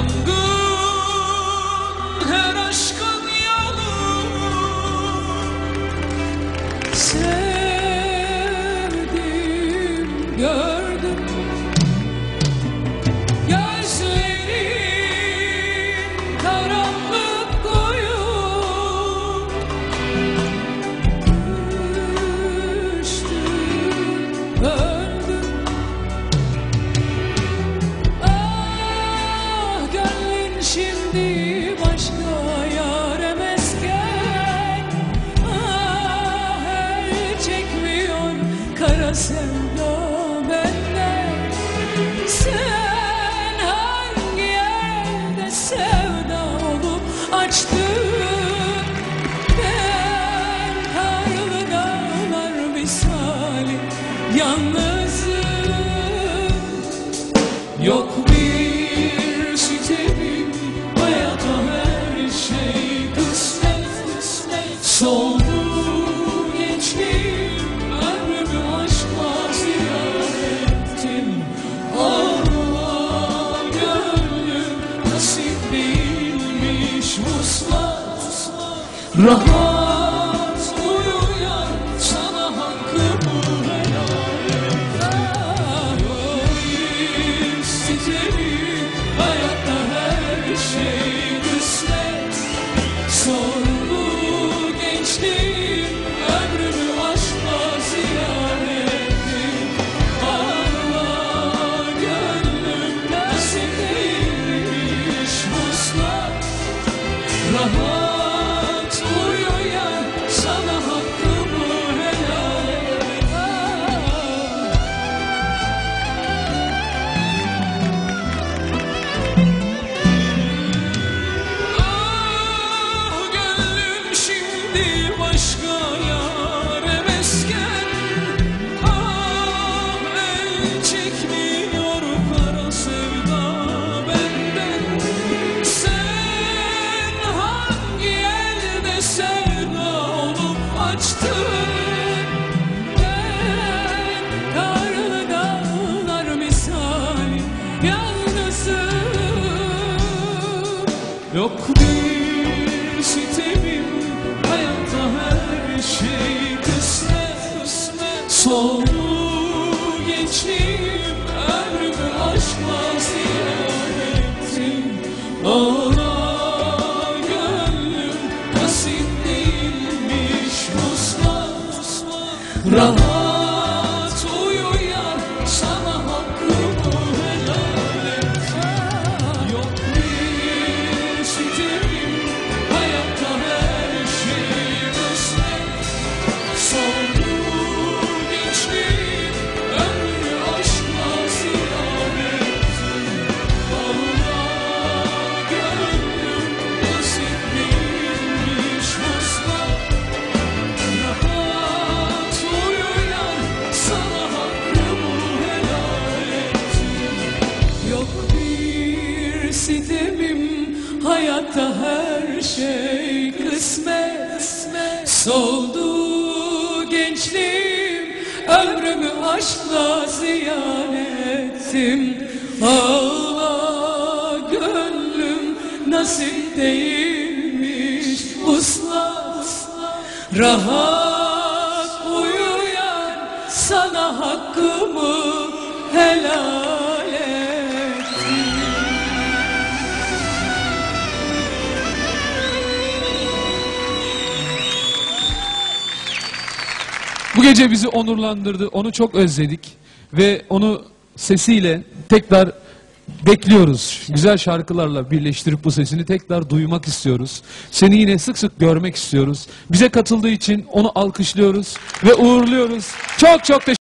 Good. Sevda benden Sen hangi yerde sevda olup açtın? Ben karlı dağlar misali yalnızım. Yok bir sitemim Hayata her şey kısmet Rahat uyuyan sana hakkımı Hayatta her şey kısmet Sordu gençliğim Ömrümü aşkla ziyan ettim Allah gönlüm nasip değilmiş vuslat Rahat şimdi başka yâre mesken Ah el çekmiyor sevda benden. Sen hangi elde sevda olup açtın Yok bir sitemim Soldu gençliğim Ömrümü aşkla ziyan ettim. Ağla gönlüm Nasip değilmiş vuslat Rahat şey kısmet Soldu gençliğim ömrümü aşkla ziyan ettim. Ağla gönlüm nasip değilmiş uslat Rahat Bu gece bizi onurlandırdı. Onu çok özledik. Ve onu sesiyle tekrar bekliyoruz. Güzel şarkılarla birleştirip bu sesini tekrar duymak istiyoruz. Seni yine sık sık görmek istiyoruz. Bize katıldığı için onu alkışlıyoruz ve uğurluyoruz. Çok çok teşekkür